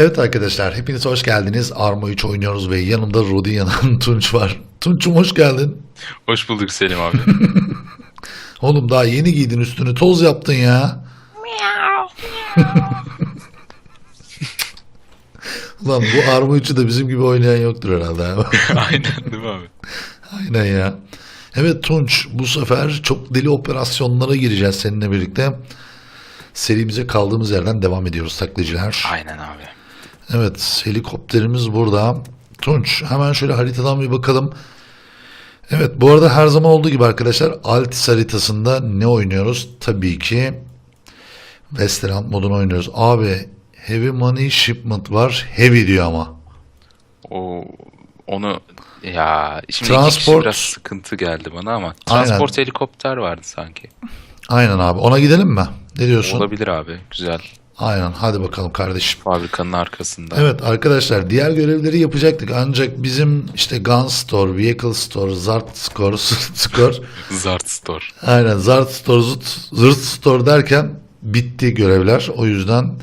Evet arkadaşlar hepiniz hoş geldiniz. Arma 3 oynuyoruz ve yanımda Rodi yanan Tunç var. Tunç'um hoş geldin. Hoş bulduk Selim abi. Oğlum daha yeni giydin üstünü toz yaptın ya. Ulan bu Arma 3'ü de bizim gibi oynayan yoktur herhalde. Aynen değil mi abi? Aynen ya. Evet Tunç bu sefer çok deli operasyonlara gireceğiz seninle birlikte. Serimize kaldığımız yerden devam ediyoruz taklacılar. Aynen abi. Evet helikopterimiz burada. Tunç hemen şöyle haritadan bir bakalım. Evet bu arada her zaman olduğu gibi arkadaşlar Altis haritasında ne oynuyoruz? Tabii ki Westland modunu oynuyoruz. Abi Heavy Money Shipment var. Heavy diyor ama. O onu ya şimdi Transport- biraz sıkıntı geldi bana ama Aynen. transport helikopter vardı sanki. Aynen abi ona gidelim mi? Ne diyorsun? Olabilir abi. Güzel. Aynen hadi bakalım kardeşim. Fabrikanın arkasında. Evet arkadaşlar diğer görevleri yapacaktık ancak bizim işte Gun Store, Vehicle Store, Zart Store, Store Zart Store. Aynen Zart Store, Zırt, Zırt Store derken bitti görevler. O yüzden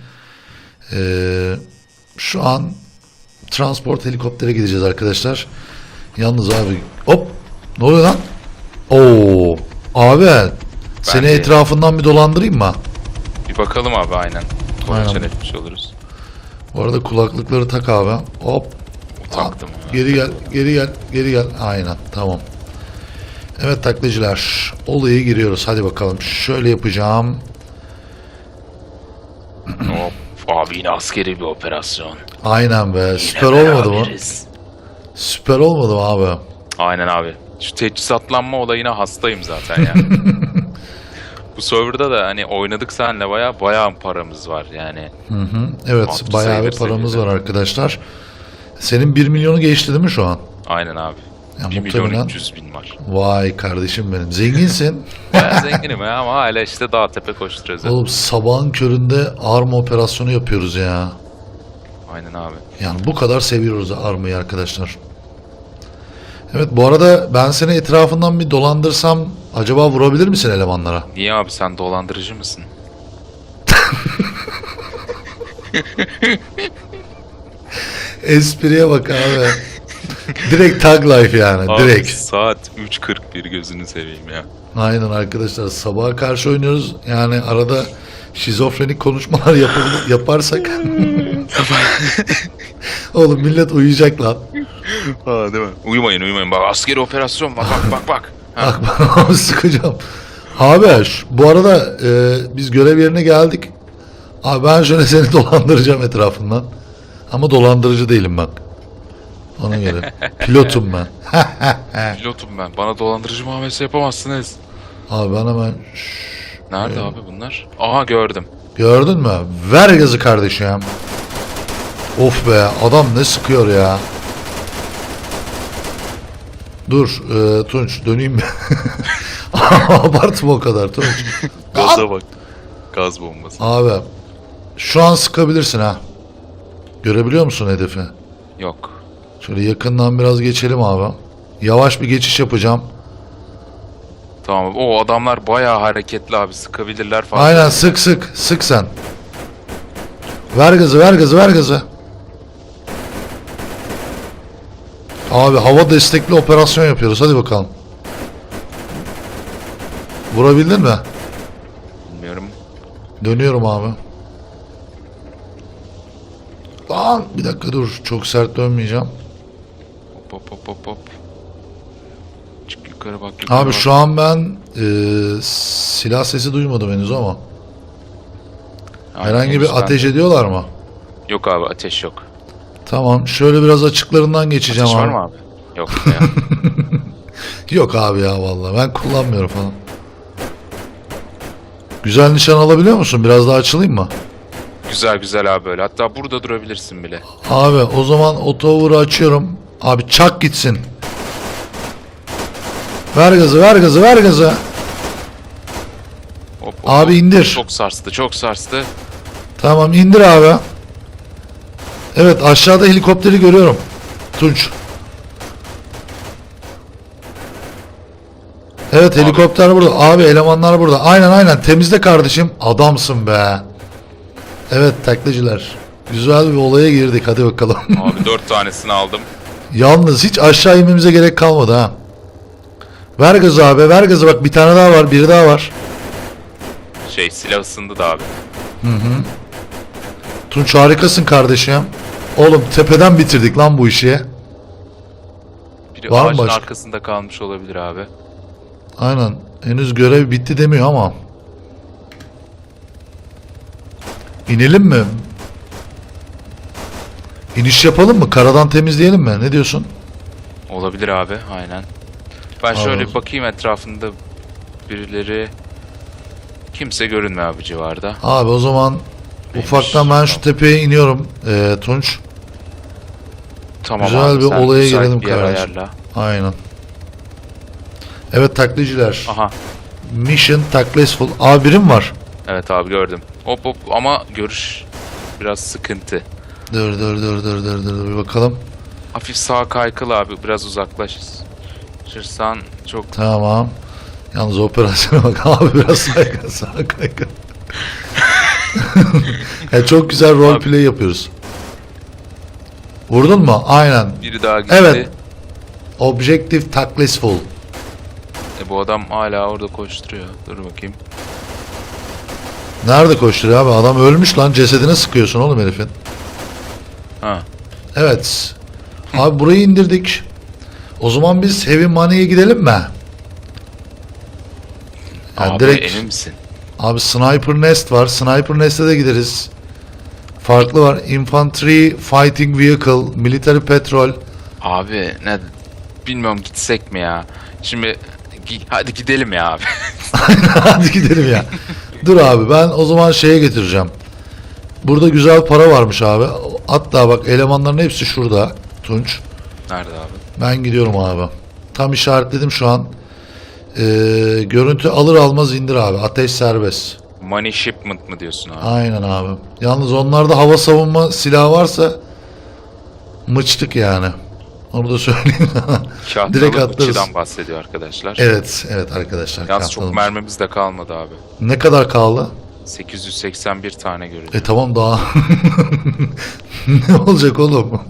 eee, şu an transport helikoptere gideceğiz arkadaşlar. Yalnız abi hop ne oluyor lan? Oo abi seni de- etrafından bir dolandırayım mı? Bir bakalım abi aynen. Aynen. Etmiş oluruz. Bu arada kulaklıkları tak abi. Hop Taktım. Geri gel, geri gel, geri gel. Aynen, tamam. Evet taklacılar, olaya giriyoruz. Hadi bakalım. Şöyle yapacağım. Hop. Abi yine askeri bir operasyon. Aynen be. Yine Süper olmadı mı? beraberiz. Süper olmadı mı abi? Aynen abi. Şu teçhizatlanma olayına hastayım zaten ya. Bu serverda da hani oynadık senle baya baya paramız var yani. Hı hı. Evet, Altı bayağı bir sayılır paramız seviyede. var arkadaşlar. Senin 1 milyonu geçti değil mi şu an? Aynen abi. Ya 1 milyon muhtemelen- 300 bin var. Vay kardeşim benim. Zenginsin. Baya zenginim ya ama hala işte dağ tepe koşturuyoruz. hep. Oğlum sabahın köründe arma operasyonu yapıyoruz ya. Aynen abi. Yani bu kadar seviyoruz armayı arkadaşlar. Evet bu arada ben seni etrafından bir dolandırsam acaba vurabilir misin elemanlara? Niye abi sen dolandırıcı mısın? Espriye bak abi. direkt tag life yani Abi direkt. saat 3.41 gözünü seveyim ya. Aynen arkadaşlar sabaha karşı oynuyoruz. Yani arada şizofrenik konuşmalar yapar- yaparsak. Oğlum millet uyuyacak lan. Ha değil mi? Uyumayın uyumayın bak askeri operasyon bak bak bak bak. Bak sıkacağım. Abi şu- bu arada e, biz görev yerine geldik. Abi ben şöyle seni dolandıracağım etrafından. Ama dolandırıcı değilim bak. Ona göre. Pilotum ben. pilotum ben. Bana dolandırıcı muamelesi yapamazsınız. Abi ben hemen Nerede abi bunlar? Aha gördüm. gördün mü? Ver gazı kardeşim. Of be adam ne sıkıyor ya. Dur e, Tunç döneyim mi? Abartma o kadar Tunç. Gaza bak. Gaz bombası. Abi şu an sıkabilirsin ha. Görebiliyor musun hedefi? Yok. Şöyle yakından biraz geçelim abi. Yavaş bir geçiş yapacağım. Tamam. O adamlar bayağı hareketli abi. Sıkabilirler falan. Aynen sık sık sık sen. Ver gazı ver gazı ver gazı. Abi hava destekli operasyon yapıyoruz hadi bakalım. Vurabildin mi? Bilmiyorum. Dönüyorum abi. Lan bir dakika dur çok sert dönmeyeceğim. Hop hop hop hop hop. Çık yukarı bak yukarı Abi bak. şu an ben e, silah sesi duymadım henüz ama. Aynen, Herhangi henüz bir ben- ateş ediyorlar mı? Yok abi ateş yok. Tamam şöyle biraz açıklarından geçeceğim Ateş var abi. mı abi? Yok ya. Yok abi ya vallahi ben kullanmıyorum falan. Güzel nişan alabiliyor musun? Biraz daha açılayım mı? güzel güzel abi böyle. Hatta burada durabilirsin bile. Abi o zaman otover'ı açıyorum. Abi çak gitsin. Ver gazı ver gazı ver gazı. Hop, hop, Abi hop. indir. Çok sarstı çok sarstı. Tamam indir abi. Evet aşağıda helikopteri görüyorum. Tunç. Evet helikopter burada. Abi elemanlar burada. Aynen aynen temizle kardeşim. Adamsın be. Evet taklacılar. Güzel bir olaya girdik hadi bakalım. Abi dört tanesini aldım. Yalnız hiç aşağı inmemize gerek kalmadı ha. Ver gazı abi ver gazı bak bir tane daha var biri daha var. Şey silah ısındı da abi. Tunç harikasın kardeşim. Oğlum tepeden bitirdik lan bu işi. Biri Var mı ağacın başka? arkasında kalmış olabilir abi. Aynen. Henüz görev bitti demiyor ama. İnelim mi? İniş yapalım mı? Karadan temizleyelim mi? Ne diyorsun? Olabilir abi aynen. Ben şöyle Anladım. bir bakayım etrafında birileri kimse görünmüyor abi civarda. Abi o zaman Neymiş? ufaktan ben şu tepeye iniyorum ee, Tunç. Tamam Güzel abi, bir sen olaya müsait girelim bir yer kardeşim. ayarla. Aynen. Evet taklitçiler. Aha Mission successful. Abi birim var. evet abi gördüm. Hop hop ama görüş biraz sıkıntı. Dur dur dur dur dur dur bir bakalım. Hafif sağ kaykıl abi biraz uzaklaş. Şırsan çok Tamam. Yalnız operasyona bak abi biraz saygı sağa kaygı. ya çok güzel rol Abi. play yapıyoruz. Vurdun mu? Aynen. biri daha gitti. Evet. Objective successful. E, bu adam hala orada koşturuyor. Dur bakayım. Nerede koşturuyor abi? Adam ölmüş lan. Cesedine sıkıyorsun oğlum herifin. Ha. Evet. Abi burayı indirdik. O zaman biz Heavy Money'e gidelim mi? Yani abi direkt emin misin? abi Sniper Nest var. Sniper Nest'e de gideriz. Farklı var. Infantry Fighting Vehicle, Military Patrol. Abi ne bilmiyorum gitsek mi ya? Şimdi gi- hadi gidelim ya abi. Hadi gidelim ya. Dur abi ben o zaman şeye getireceğim. Burada güzel para varmış abi. Hatta bak elemanların hepsi şurada. Tunç. Nerede abi? Ben gidiyorum abi. Tam işaretledim şu an. Ee, görüntü alır almaz indir abi. Ateş serbest. Money shipment mı diyorsun abi? Aynen abi. Yalnız onlarda hava savunma silahı varsa mıçtık yani. Onu da söyleyeyim. Kağıtlı Direkt atlarız. bahsediyor arkadaşlar. evet, evet arkadaşlar. Yalnız çok katılım. mermimiz de kalmadı abi. Ne kadar kaldı? 881 tane görüldü. E tamam daha. ne olacak oğlum?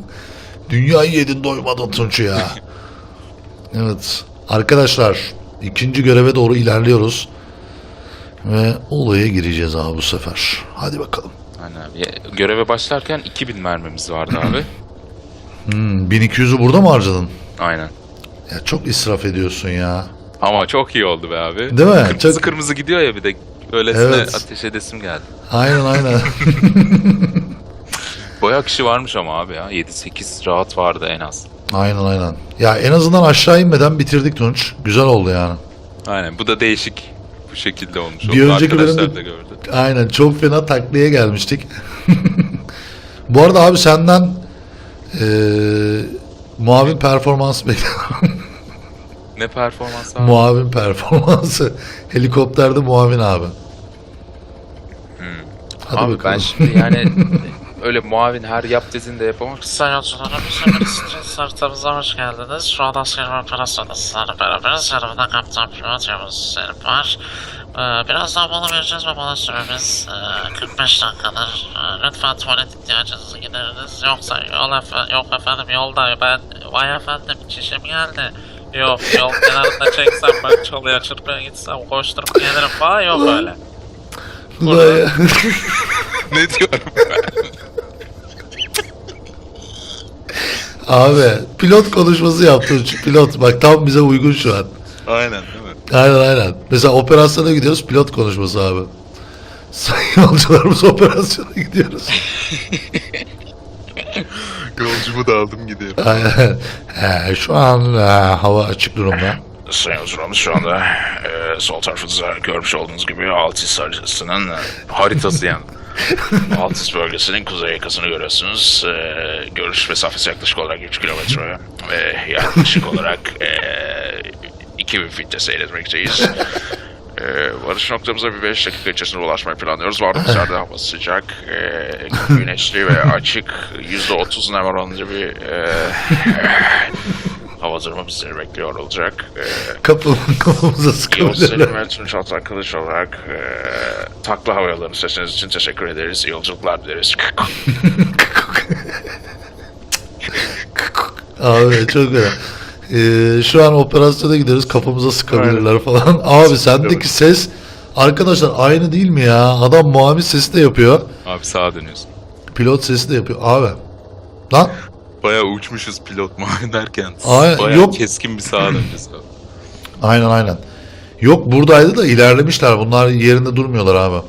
Dünyayı yedin doymadın Tunç'u ya. evet. Arkadaşlar ikinci göreve doğru ilerliyoruz. Ve olaya gireceğiz abi bu sefer. Hadi bakalım. Aynen abi. Ya, Göreve başlarken 2000 mermimiz vardı abi. Hmm, 1200'ü burada mı harcadın? Aynen. Ya çok israf ediyorsun ya. Ama çok iyi oldu be abi. Değil mi? Kırmızı Çok- kırmızı gidiyor ya bir de. Öylesine Evet. ateş edesim geldi. Aynen aynen. Bayağı kişi varmış ama abi ya. 7-8 rahat vardı en az. aynen aynen. Ya en azından aşağı inmeden bitirdik Tunç. Güzel oldu yani. Aynen bu da değişik şekilde olmuş. Bir oldu. önceki Arkadaşlar bölümde- da gördü. Aynen çok fena taklaya gelmiştik. Bu arada abi senden eee muavin performans bekliyorum. Ne performans abi? muavin performansı. Helikopterde muavin abi. Hadi abi bakalım. ben şimdi yani öyle muavin her yap dediğinde yapamam. Sayın yolcularım, bizim stres haritamıza hoş geldiniz. Şu an asker operasyonu sizlerle beraberiz. Yanımda kaptan pilot Yavuz Selim var. Ee, birazdan mola vereceğiz ve mola süremiz e, 45 dakikadır. Ee, lütfen tuvalet ihtiyacınızı gideriniz. Yoksa yol efe- yok efendim yolda ben vay efendim çişim geldi. Yok yol kenarında çeksem bak çalıya çırpıya gitsem koşturup gelirim falan yok öyle. Bu da ya. ne diyorum? Abi pilot konuşması yaptı. Pilot bak tam bize uygun şu an. Aynen değil mi? Aynen aynen. Mesela operasyona gidiyoruz pilot konuşması abi. Sayın yolcularımız operasyona gidiyoruz. Yolcumu da aldım gidiyorum. Aynen. He, şu an e, hava açık durumda. Sayın Yolcularımız şu anda e, sol tarafınızda görmüş olduğunuz gibi Altis haritasının e, Haritası yani. Altis bölgesinin kuzey yakasını görüyorsunuz. E, görüş mesafesi yaklaşık olarak 3 kilometre ve yaklaşık olarak e, 2000 fitte seyretmekteyiz. E, varış noktamıza bir 5 dakika içerisinde ulaşmayı planlıyoruz. Vardığımız yerde hava sıcak, e, güneşli ve açık. %30 nem oranında bir e, hava Bodrum'u bizleri bekliyor olacak. Ee, Kapı, kapımıza Yavuz sıkabilirler. Ve Tunç Altan Kılıç olarak e, takla havayollarını seçtiğiniz için teşekkür ederiz. İyi yolculuklar dileriz. Abi çok güzel. Ee, şu an operasyona gideriz kafamıza sıkabilirler falan. Abi sendeki ses arkadaşlar aynı değil mi ya? Adam muamil sesi de yapıyor. Abi sağa dönüyorsun. Pilot sesi de yapıyor. Abi. Lan Baya uçmuşuz pilot mu derken. Ay, Baya yok. keskin bir sağa döneceğiz abi. aynen aynen. Yok buradaydı da ilerlemişler. Bunlar yerinde durmuyorlar abi.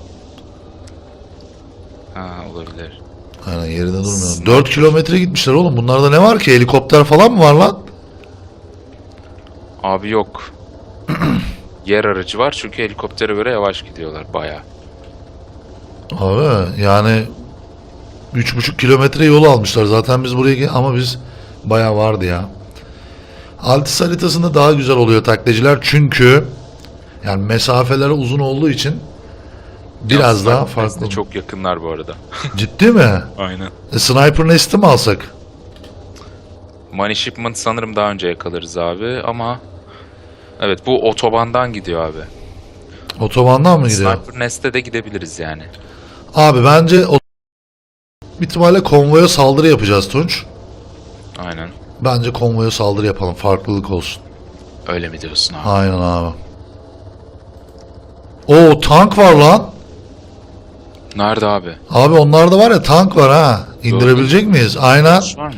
Ha olabilir. Aynen yerinde durmuyor. 4 kilometre gitmişler oğlum. Bunlarda ne var ki? Helikopter falan mı var lan? Abi yok. Yer aracı var çünkü helikoptere göre yavaş gidiyorlar baya. Abi yani 3,5 kilometre yol almışlar. Zaten biz buraya ama biz bayağı vardı ya. Altis haritasında daha güzel oluyor taklacılar çünkü yani mesafeler uzun olduğu için biraz daha farklı. Çok yakınlar bu arada. Ciddi mi? Aynen. E, Sniper Nest'i mi alsak? Money Shipment sanırım daha önce yakalarız abi ama Evet bu otobandan gidiyor abi. Otobandan mı gidiyor? Sniper Nest'e de gidebiliriz yani. Abi bence ihtimalle konvoya saldırı yapacağız Tunç. Aynen. Bence konvoya saldırı yapalım. Farklılık olsun. Öyle mi diyorsun abi? Aynen abi. Oo tank var lan. Nerede abi? Abi onlarda var ya tank var ha. İndirebilecek miyiz? Aynen. Var mı?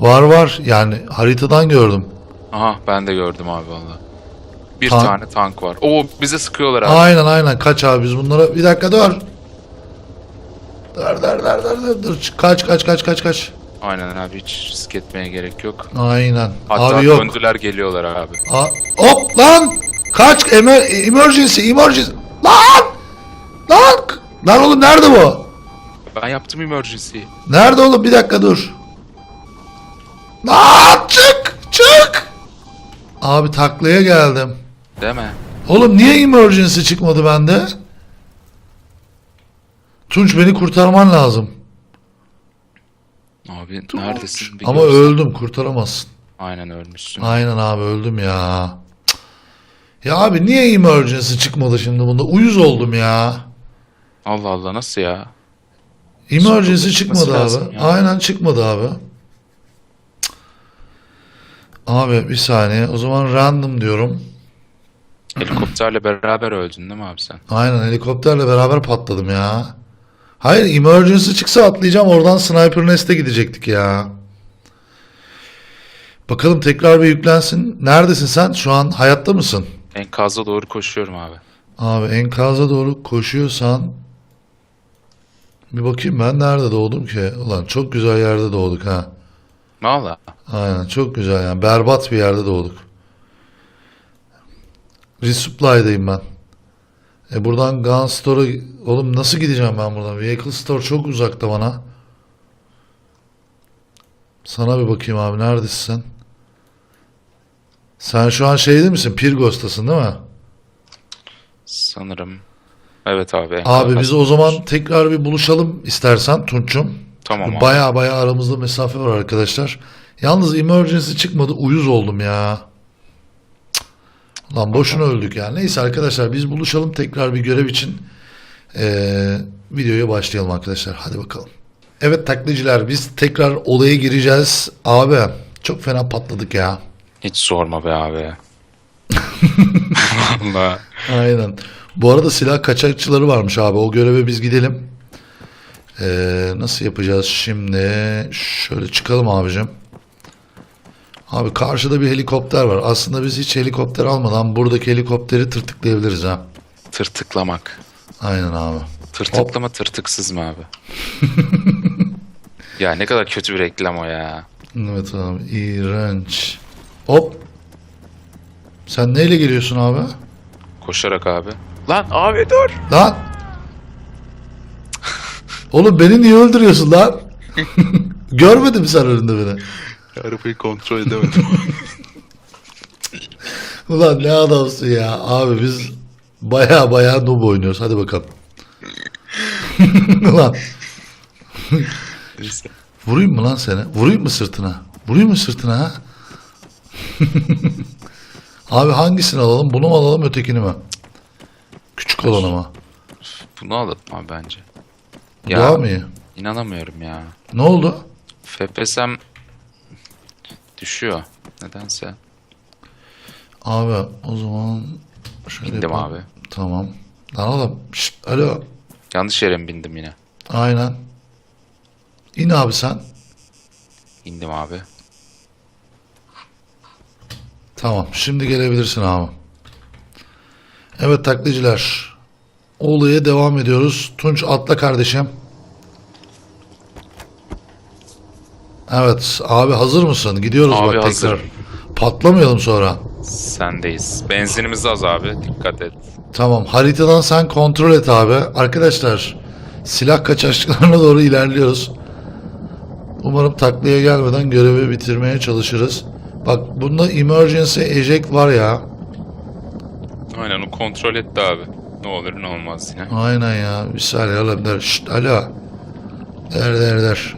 Var var. Yani haritadan gördüm. Aha ben de gördüm abi valla. Bir Tank- tane tank var. Oo bize sıkıyorlar abi. Aynen aynen. Kaç abi biz bunlara. Bir dakika dur. Dur dur dur dur dur. dur. Kaç kaç kaç kaç kaç. Aynen abi hiç risk etmeye gerek yok. Aynen. Hatta abi yok. döndüler geliyorlar abi. A- Hop lan. Kaç emer emergency emergency. Lan. Lan. Lan oğlum nerede bu? Ben yaptım emergency. Nerede oğlum? Bir dakika dur. Lan çık çık. Abi taklaya geldim. Deme. Oğlum niye emergency çıkmadı bende? Tunç beni kurtarman lazım. Abi neredesin? Bir Ama görsen. öldüm kurtaramazsın. Aynen ölmüşsün. Aynen abi öldüm ya. Cık. Ya abi niye emergency çıkmadı şimdi bunda? Uyuz oldum ya. Allah Allah nasıl ya? Emergency çıkmadı abi. ya. Aynen çıkmadı abi. Cık. Abi bir saniye. O zaman random diyorum. Helikopterle beraber öldün değil mi abi sen? Aynen helikopterle beraber patladım ya. Hayır emergency çıksa atlayacağım oradan sniper nest'e gidecektik ya. Bakalım tekrar bir yüklensin. Neredesin sen? Şu an hayatta mısın? Enkaza doğru koşuyorum abi. Abi enkaza doğru koşuyorsan bir bakayım ben nerede doğdum ki? Ulan çok güzel yerde doğduk ha. Valla. Aynen çok güzel yani. Berbat bir yerde doğduk. Resupply'dayım ben. E buradan Gun Store'a... Oğlum nasıl gideceğim ben buradan? Vehicle Store çok uzakta bana. Sana bir bakayım abi neredesin sen? Sen şu an şeyde misin? Pirgos'tasın değil mi? Sanırım. Evet abi. Abi biz o zaman tekrar bir buluşalım istersen Tunç'um. Tamam abi. Baya baya aramızda mesafe var arkadaşlar. Yalnız emergency çıkmadı. Uyuz oldum ya. Lan boşuna öldük ya. Neyse arkadaşlar biz buluşalım tekrar bir görev için. Ee, videoya başlayalım arkadaşlar. Hadi bakalım. Evet taklitçiler biz tekrar olaya gireceğiz. Abi çok fena patladık ya. Hiç sorma be abi. Valla. Aynen. Bu arada silah kaçakçıları varmış abi. O göreve biz gidelim. Ee, nasıl yapacağız şimdi? Şöyle çıkalım abicim. Abi karşıda bir helikopter var. Aslında biz hiç helikopter almadan buradaki helikopteri tırtıklayabiliriz ha. Tırtıklamak. Aynen abi. Tırtıklı mı tırtıksız mı abi? ya ne kadar kötü bir reklam o ya. Evet abi. İğrenç. Hop. Sen neyle geliyorsun abi? Koşarak abi. Lan abi dur. Lan. Oğlum beni niye öldürüyorsun lan? Görmedin mi sen önünde beni? Arabayı kontrol edemedim. Ulan ne adamsın ya. Abi biz baya baya noob oynuyoruz. Hadi bakalım. Ulan Neyse. vurayım mı lan seni? Vurayım mı sırtına? Vurayım mı sırtına ha? Abi hangisini alalım? Bunu mu alalım ötekini mi? Küçük olanı mı? Bunu abi bence. Ya. Daha mı iyi? İnanamıyorum ya. Ne oldu? FPS'm düşüyor. Nedense. Abi o zaman şöyle Bindim yapalım. abi. Tamam. Lan oğlum. Şşt, alo. Yanlış yere mi bindim yine? Aynen. İn abi sen. İndim abi. Tamam. Şimdi gelebilirsin abi. Evet taklitçiler. Olaya devam ediyoruz. Tunç atla kardeşim. Evet abi hazır mısın? Gidiyoruz Abi bak hazırım. tekrar. Patlamayalım sonra. Sendeyiz. Benzinimiz az abi. Dikkat et. Tamam haritadan sen kontrol et abi. Arkadaşlar silah kaçakçılarına doğru ilerliyoruz. Umarım taklaya gelmeden görevi bitirmeye çalışırız. Bak bunda emergency eject var ya. Aynen o kontrol etti abi. Ne olur ne olmaz yine. Aynen ya. Bir saniye der. Şşt alo. Der der der.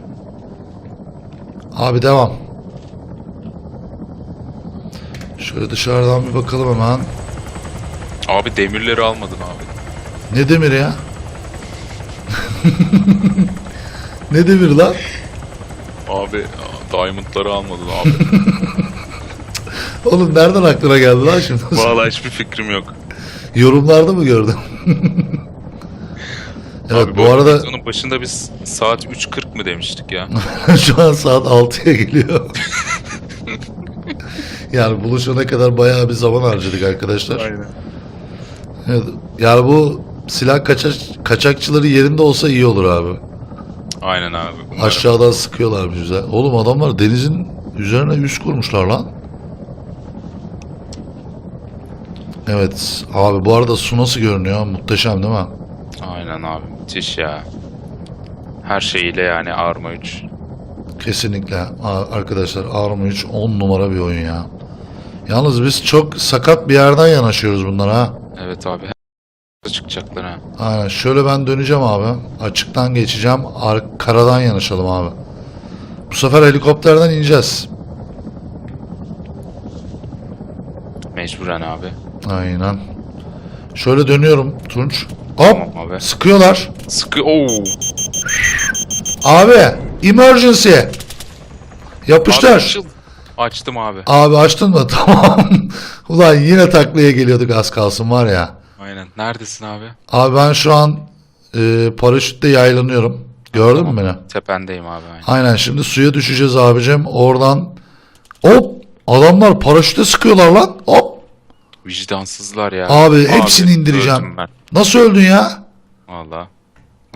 Abi devam. Şöyle dışarıdan bir bakalım hemen. Abi demirleri almadın abi. Ne demir ya? ne demir lan? Abi diamondları almadın abi. Oğlum nereden aklına geldi lan şimdi? Vallahi hiçbir fikrim yok. Yorumlarda mı gördün? evet abi bu arada Onun başında biz saat 3.40 mı demiştik ya? şu an saat 6'ya geliyor. yani buluşana kadar bayağı bir zaman harcadık arkadaşlar. Aynen. Evet, yani bu silah kaçak, kaçakçıları yerinde olsa iyi olur abi. Aynen abi. Umarım. Aşağıdan sıkıyorlar bize. Oğlum adamlar denizin üzerine üst kurmuşlar lan. Evet abi bu arada su nasıl görünüyor? Muhteşem değil mi? Aynen abi. Müthiş ya. Her şeyiyle yani Arma 3. Kesinlikle A- arkadaşlar Arma 3 10 numara bir oyun ya. Yalnız biz çok sakat bir yerden yanaşıyoruz bunlara ha. Evet abi. Çıkacaklar ha. Aynen şöyle ben döneceğim abi. Açıktan geçeceğim. Ar- karadan yanaşalım abi. Bu sefer helikopterden ineceğiz. Mecburen abi. Aynen. Şöyle dönüyorum Tunç. Hop Tamam abi. sıkıyorlar. Sıkı. Oo. Abi emergency. Abi Yapıştır. açıl. Açtım abi. Abi açtın mı? Tamam. Ulan yine taklaya geliyorduk az kalsın var ya. Aynen. Neredesin abi? Abi ben şu an e, paraşütle yaylanıyorum. Gördün mü beni? Tependeyim abi. Aynen. Aynen şimdi suya düşeceğiz abicim. Oradan hop adamlar paraşütle sıkıyorlar lan. Hop. Vicdansızlar ya. Abi, hepsini öldüm indireceğim. Ben. Nasıl öldün ya? Valla.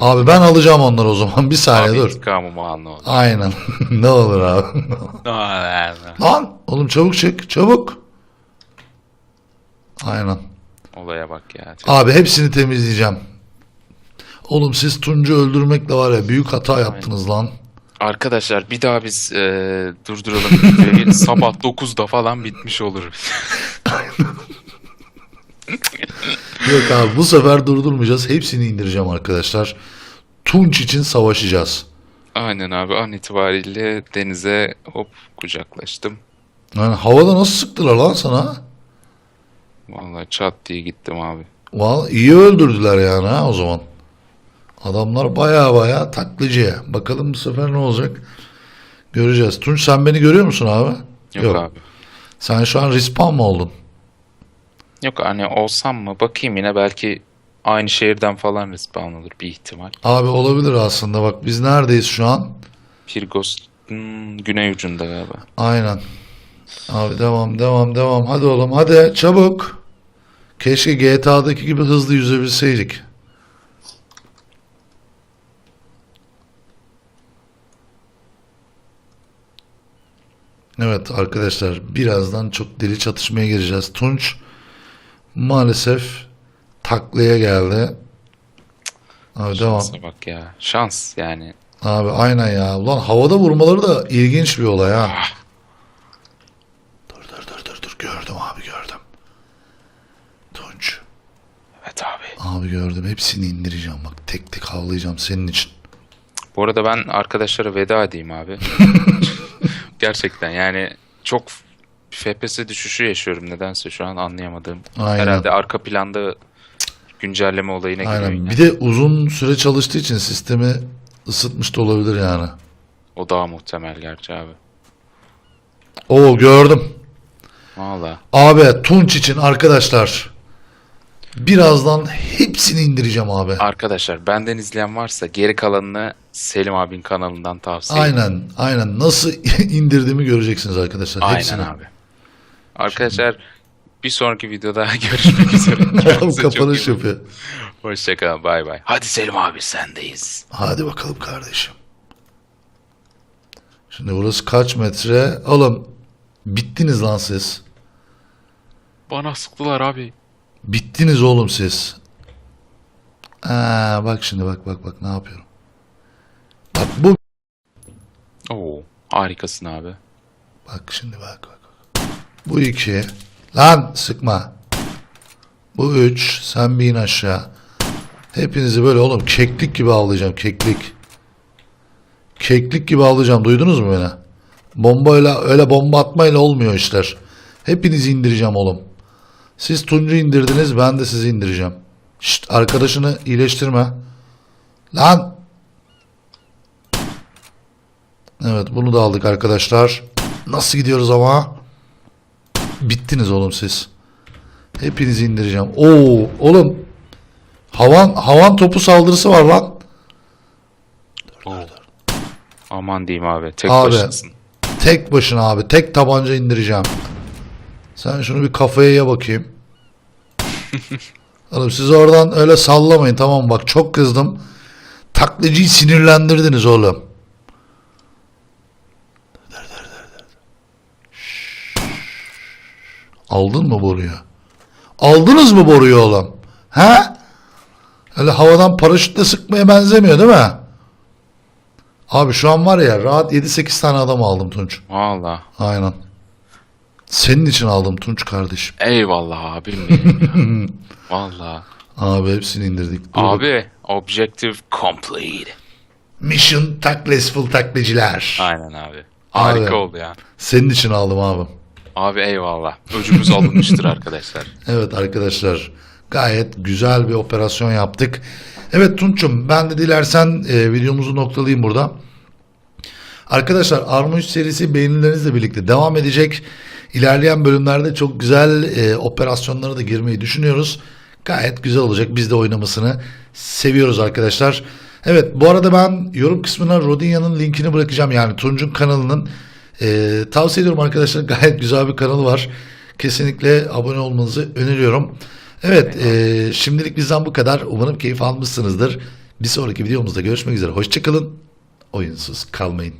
Abi ben alacağım onları o zaman. Bir saniye Abi dur. intikamımı al ne olur. Aynen. ne olur abi. Aynen. Lan oğlum çabuk çık çabuk. Aynen. Olaya bak ya. Abi hepsini temizleyeceğim. Oğlum siz Tuncu öldürmekle var ya büyük hata yaptınız lan. Arkadaşlar bir daha biz e, durduralım videoyu. Sabah 9'da falan bitmiş olur. Yok abi bu sefer durdurmayacağız. Hepsini indireceğim arkadaşlar. Tunç için savaşacağız. Aynen abi an itibariyle denize hop kucaklaştım. Yani havada nasıl sıktılar lan sana? Vallahi çat diye gittim abi. Vallahi iyi öldürdüler yani ha o zaman. Adamlar baya baya taklıcı. Bakalım bu sefer ne olacak? Göreceğiz. Tunç sen beni görüyor musun abi? Yok, abi. Sen şu an respawn mı oldun? Yok hani olsam mı bakayım yine belki aynı şehirden falan respawn olur bir ihtimal. Abi olabilir aslında. Bak biz neredeyiz şu an? Pirgos'un güney ucunda galiba. Aynen. Abi devam devam devam. Hadi oğlum hadi çabuk. Keşke GTA'daki gibi hızlı yüzebilseydik. Evet arkadaşlar birazdan çok deli çatışmaya gireceğiz. Tunç maalesef taklaya geldi. Abi devam. Şansa bak ya. Şans yani. Abi aynen ya. Ulan havada vurmaları da ilginç bir olay ha. Ah. Dur dur dur dur dur gördüm abi gördüm. Tunç. Evet abi. Abi gördüm hepsini indireceğim bak tek tek havlayacağım senin için. Bu arada ben arkadaşlara veda edeyim abi. Gerçekten yani çok FPS düşüşü yaşıyorum nedense şu an anlayamadığım. Aynen. Herhalde arka planda güncelleme olayına giriyor Aynen. yine. Bir de uzun süre çalıştığı için sistemi ısıtmış da olabilir yani. O daha muhtemel gerçi abi. Oo gördüm. Valla. Abi Tunç için arkadaşlar birazdan hepsini indireceğim abi. Arkadaşlar benden izleyen varsa geri kalanını Selim abinin kanalından tavsiye ederim. Aynen aynen nasıl indirdiğimi göreceksiniz arkadaşlar. Aynen hepsini. abi. Arkadaşlar bir sonraki videoda görüşmek üzere. Kapanış yapıyor. Hoşçakalın bay bay. Hadi Selim abi sendeyiz. Hadi bakalım kardeşim. Şimdi burası kaç metre? Oğlum bittiniz lan siz. Bana sıktılar abi. Bittiniz oğlum siz. Aa, bak şimdi bak bak bak ne yapıyorum. Bak bu Oo harikasın abi. bak şimdi bak. Bu iki. Lan sıkma. Bu üç. Sen bir in aşağı. Hepinizi böyle oğlum keklik gibi avlayacağım keklik. Keklik gibi avlayacağım. Duydunuz mu beni? Bomba öyle, öyle bomba atmayla olmuyor işler. Hepinizi indireceğim oğlum. Siz Tuncu indirdiniz ben de sizi indireceğim. Şşt arkadaşını iyileştirme. Lan. Evet bunu da aldık arkadaşlar. Nasıl gidiyoruz ama? Bittiniz oğlum siz. Hepinizi indireceğim. Oo oğlum. Havan havan topu saldırısı var lan. Aman diyeyim abi tek Abi. başınasın. Tek başına abi. Tek tabanca indireceğim. Sen şunu bir kafaya ye bakayım. Oğlum siz oradan öyle sallamayın tamam mı? Bak çok kızdım. Taklacıyı sinirlendirdiniz oğlum. Dur, dur, dur, dur. Şşş. Aldın mı boruyu? Aldınız mı boruyu oğlum? He? Öyle havadan paraşütle sıkmaya benzemiyor değil mi? Abi şu an var ya rahat 7-8 tane adam aldım Tunç. Valla. Aynen. Senin için aldım Tunç kardeşim. Eyvallah abim benim ya. Valla. Abi hepsini indirdik. Dur. Abi objective complete. Mission Taklesful takliciler. Aynen abi. Harika Abi. oldu ya. Senin için aldım abi. Abi eyvallah. Öcümüz alınmıştır arkadaşlar. Evet arkadaşlar gayet güzel bir operasyon yaptık. Evet Tunç'um ben de dilersen e, videomuzu noktalayayım burada. Arkadaşlar Arma 3 serisi beğenilerinizle birlikte devam edecek. İlerleyen bölümlerde çok güzel e, operasyonlara da girmeyi düşünüyoruz. Gayet güzel olacak. Biz de oynamasını seviyoruz arkadaşlar. Evet bu arada ben yorum kısmına Rodinya'nın linkini bırakacağım. Yani Tunç'un kanalının. E, tavsiye ediyorum arkadaşlar. Gayet güzel bir kanalı var. Kesinlikle abone olmanızı öneriyorum. Evet e, şimdilik bizden bu kadar. Umarım keyif almışsınızdır. Bir sonraki videomuzda görüşmek üzere. Hoşçakalın. Oyunsuz kalmayın.